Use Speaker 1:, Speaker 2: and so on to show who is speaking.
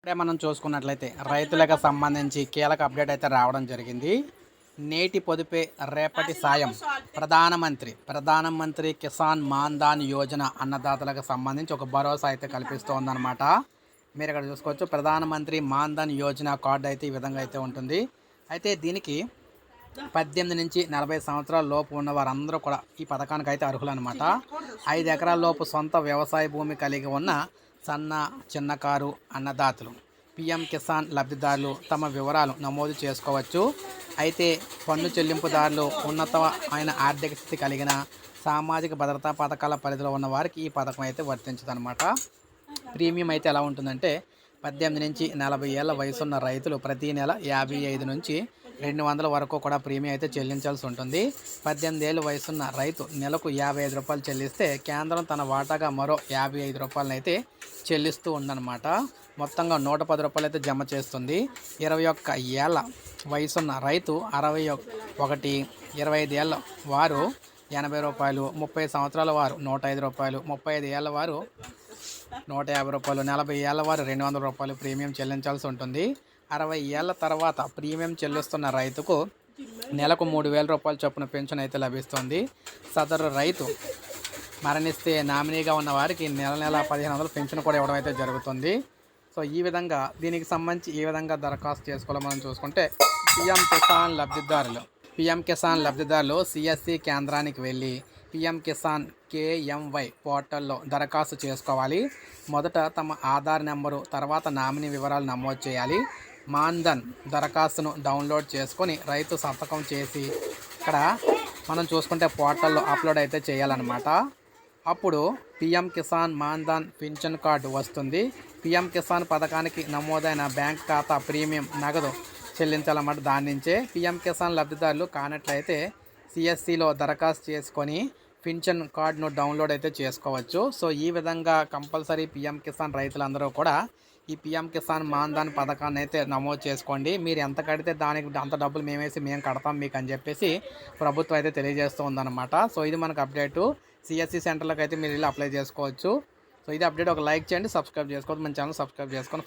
Speaker 1: ఇప్పుడే మనం చూసుకున్నట్లయితే రైతులకు సంబంధించి కీలక అప్డేట్ అయితే రావడం జరిగింది. నేటి పొదుపే రేపటి సాయం ప్రధానమంత్రి ప్రధానమంత్రి కిసాన్ మాన్ధాన్ యోజన అన్నదాతలకు సంబంధించి ఒక భరోసా అయితే కల్పిస్తోందనమాట మీరు ఇక్కడ చూసుకోవచ్చు ప్రధానమంత్రి మాన్ధన్ యోజన కార్డు అయితే ఈ విధంగా అయితే ఉంటుంది. అయితే దీనికి పద్దెనిమిది నుంచి నలభై సంవత్సరాల లోపు ఉన్న వారందరూ కూడా ఈ పథకానికి అయితే అర్హులు అనమాట ఐదు ఎకరాల లోపు సొంత వ్యవసాయ భూమి కలిగి ఉన్న సన్న చిన్నకారు అన్నదాతలు. పిఎం కిసాన్ లబ్ధిదారులు తమ వివరాలు నమోదు చేసుకోవచ్చు. అయితే పన్ను చెల్లింపుదారులు ఉన్నతమైన ఆర్థిక స్థితి కలిగిన సామాజిక భద్రతా పథకాల పరిధిలో ఉన్న వారికి ఈ పథకం అయితే వర్తించదనమాట ప్రీమియం అయితే ఎలా ఉంటుందంటే పద్దెనిమిది నుంచి నలభై ఏళ్ళ వయసున్న రైతులు ప్రతి నెల యాభై ఐదు నుంచి రెండు వందల వరకు కూడా ప్రీమియం అయితే చెల్లించాల్సి ఉంటుంది. పద్దెనిమిది ఏళ్ళ వయసున్న రైతు నెలకు యాభై ఐదు రూపాయలు చెల్లిస్తే కేంద్రం తన వాటాగా మరో యాభై ఐదు రూపాయలను అయితే చెల్లిస్తూ ఉందన్నమాట. మొత్తంగా నూట పది రూపాయలు అయితే జమ చేస్తుంది. ఇరవై ఒక్క ఏళ్ళ వయసున్న రైతు అరవై ఒకటి ఇరవై ఐదు ఏళ్ళ వారు ఎనభై రూపాయలు ముప్పై సంవత్సరాల వారు నూట ఐదు రూపాయలు ముప్పై ఐదు ఏళ్ళ వారు నూట యాభై రూపాయలు నలభై ఏళ్ళ వారు రెండు వందల రూపాయలు ప్రీమియం చెల్లించాల్సి ఉంటుంది. అరవై ఏళ్ళ తర్వాత ప్రీమియం చెల్లిస్తున్న రైతుకు నెలకు మూడు వేల రూపాయల చొప్పున పెన్షన్ అయితే లభిస్తుంది. సదరు రైతు మరణిస్తే నామినీగా ఉన్న వారికి నెల నెల పదిహేను వందలు పెన్షన్ కూడా ఇవ్వడం అయితే జరుగుతుంది. సో ఈ విధంగా దీనికి సంబంధించి ఏ విధంగా దరఖాస్తు చేసుకోవాలో మనం చూసుకుంటే పిఎం కిసాన్ లబ్ధిదారులు పిఎం కిసాన్ లబ్ధిదారులు సిఎస్సి కేంద్రానికి వెళ్ళి పిఎం కిసాన్ కేఎంవై పోర్టల్లో దరఖాస్తు చేసుకోవాలి. మొదట తమ ఆధార్ నెంబరు తర్వాత నామినీ వివరాలు నమోదు చేయాలి. మాన్ధన్ దరఖాస్తును డౌన్లోడ్ చేసుకొని రైతు సంతకం చేసి ఇక్కడ మనం చూసుకుంటే పోర్టల్లో అప్లోడ్ అయితే చేయాలన్నమాట. అప్పుడు పిఎం కిసాన్ మాన్ధన్ పింఛన్ కార్డు వస్తుంది. పిఎం కిసాన్ పథకానికి నమోదైన బ్యాంక్ ఖాతా ప్రీమియం నగదు చెల్లించాలన్నమాట దాని నుంచే. పిఎం కిసాన్ లబ్ధిదారులు కానట్లయితే సిఎస్సిలో దరఖాస్తు చేసుకొని పింఛన్ కార్డును డౌన్లోడ్ అయితే చేసుకోవచ్చు. సో ఈ విధంగా కంపల్సరీ పిఎం కిసాన్ రైతులందరూ కూడా ఈ పిఎం కిసాన్ మాన్ధాన్ పథకాన్ని అయితే నమోదు చేసుకోండి. మీరు ఎంత కడితే దానికి అంత డబ్బులు మేమేసి మేము కడతాం మీకు అని చెప్పేసి ప్రభుత్వం అయితే తెలియజేస్తూ ఉందన్నమాట. సో ఇది మనకు అప్డేటు సిఎస్సి సెంటర్లకు అయితే మీరు వెళ్ళి అప్లై చేసుకోవచ్చు. సో ఇది అప్డేట్ ఒక లైక్ చేయండి సబ్స్క్రైబ్ చేసుకోవద్దు. మన ఛానల్ సబ్స్క్రైబ్ చేసుకొని